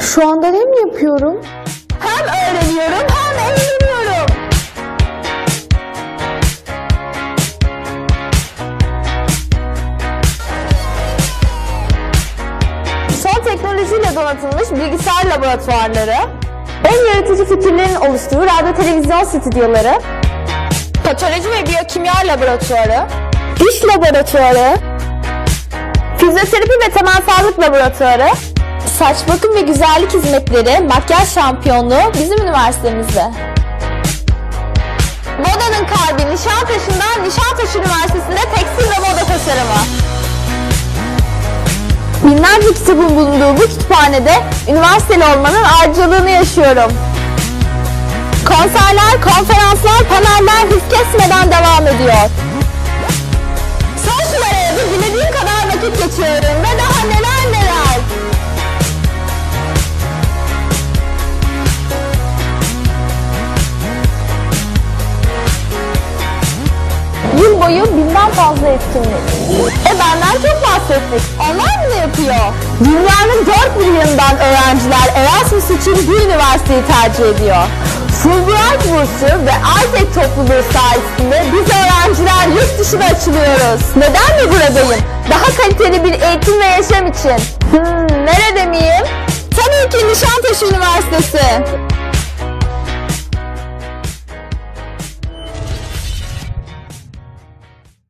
Şu anda ne mi yapıyorum? Hem öğreniyorum hem eğleniyorum. Son teknolojiyle donatılmış bilgisayar laboratuvarları, en yaratıcı fikirlerin oluştuğu radyo televizyon stüdyoları, patoloji ve biyokimya laboratuvarı, diş laboratuvarı, fizyoterapi ve temel sağlık laboratuvarı, saç bakım ve güzellik hizmetleri, makyaj şampiyonluğu bizim üniversitemizde. Modanın kalbi Nişantaşı'ndan Nişantaşı Üniversitesi'nde tekstil ve moda tasarımı. Binlerce kitabın bulunduğu bu kütüphanede üniversiteli olmanın ayrıcalığını yaşıyorum. Konserler, konferanslar, paneller hız kesmeden devam ediyor. Son bir dilediğim kadar vakit geçiyorum ve boyu binden fazla etkinlik. E benden çok bahsettik. Onlar mı yapıyor? Dünyanın dört bir yanından öğrenciler Erasmus için bu üniversiteyi tercih ediyor. Fulbright bursu ve Isaac topluluğu sayesinde biz öğrenciler yurt dışına açılıyoruz. Neden mi buradayım? Daha kaliteli bir eğitim ve yaşam için. Hmm, nerede miyim? Tabii ki Nişantaşı Üniversitesi.